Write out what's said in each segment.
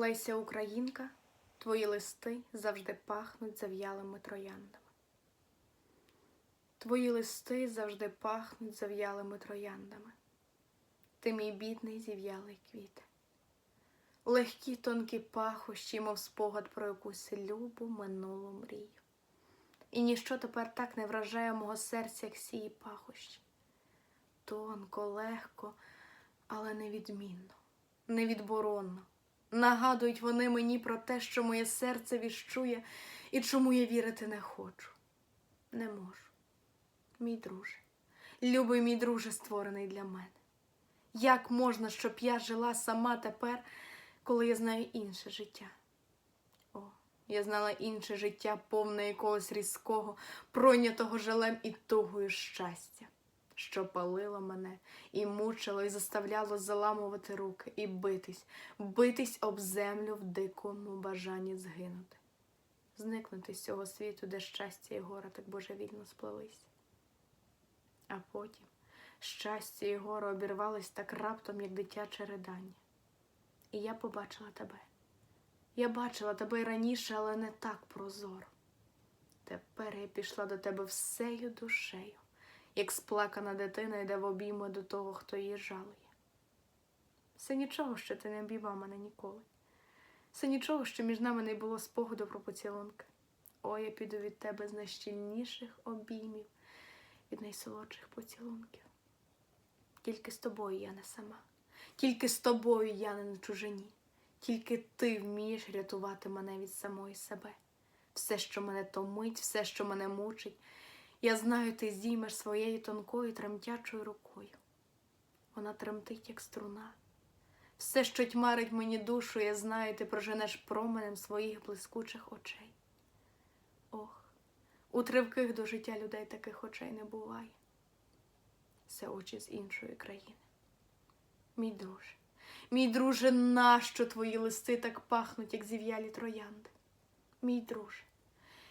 Леся Українка, твої листи завжди пахнуть зав'ялими трояндами. Твої листи завжди пахнуть зав'ялими трояндами. Ти мій бідний зів'ялий квіт. Легкі тонкі пахощі, мов спогад про якусь любу минулу мрію. І ніщо тепер так не вражає мого серця, як сії пахощі. Тонко, легко, але невідмінно, невідборонно. Нагадують вони мені про те, що моє серце віщує і чому я вірити не хочу. Не можу. Мій друже, любий мій друже, створений для мене. Як можна, щоб я жила сама тепер, коли я знаю інше життя? О, я знала інше життя, повне якогось різкого, пройнятого жалем і тугою щастя, що палило мене і мучило, і заставляло заламувати руки і битись, битись об землю в дикому бажанні згинути, зникнути з цього світу, де щастя і гора так божевільно сплелись. А потім щастя і горе обірвались так раптом, як дитяче ридання. І я побачила тебе. Я бачила тебе й раніше, але не так прозоро. Тепер я пішла до тебе всею душею, як сплакана дитина йде в обійми до того, хто її жалує. Все нічого, що ти не обіймав мене ніколи. Все нічого, що між нами не було спогаду про поцілунки. О, я піду від тебе з найщільніших обіймів, від найсолодших поцілунків. Тільки з тобою я не сама, тільки з тобою я не на чужині, тільки ти вмієш рятувати мене від самої себе. Все, що мене томить, все, що мене мучить, я знаю, ти здіймеш своєю тонкою тремтячою рукою. Вона тремтить, як струна. Все, що тьмарить мені душу, я знаю, ти проженеш променем своїх блискучих очей. Ох, у тривких до життя людей таких очей не буває. Це очі з іншої країни. Мій друже, мій друже, нащо твої листи так пахнуть, як зів'ялі троянди? Мій друже,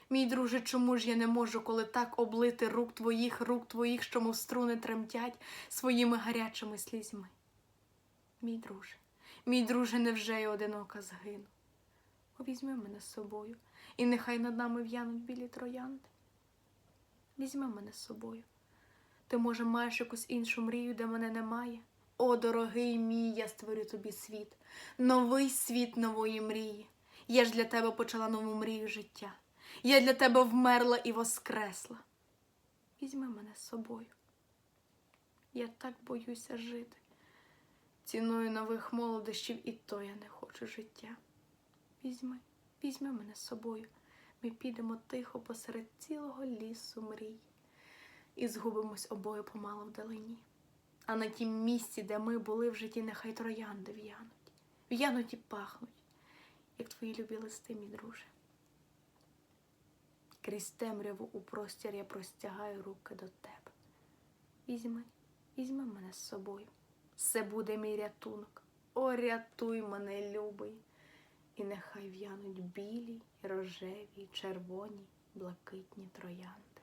мій друже, чому ж я не можу, коли так облити рук твоїх, рук твоїх, що мов струни тремтять своїми гарячими слізьми? Мій друже, мій друже, невже я одинока згину? Візьми мене з собою, і нехай над нами в'януть білі троянди. Візьми мене з собою. Ти, може, маєш якусь іншу мрію, де мене немає? О, дорогий мій, я створю тобі світ, новий світ нової мрії. Я ж для тебе почала нову мрію життя. Я для тебе вмерла і воскресла. Візьми мене з собою. Я так боюся жити. Ціною нових молодощів і то я не хочу життя. Візьми, візьми мене з собою. Ми підемо тихо посеред цілого лісу мрій і згубимось обоє помало вдалині. А на тім місці, де ми були в житті, нехай троянди в'януть, в'януть і пахнуть, як твої любі листи, мій друже. Крізь темряву у простір я простягаю руки до тебе. Візьми, візьми мене з собою. Це буде мій рятунок. О, рятуй мене, любий. І нехай в'януть білі, рожеві, червоні, блакитні троянди.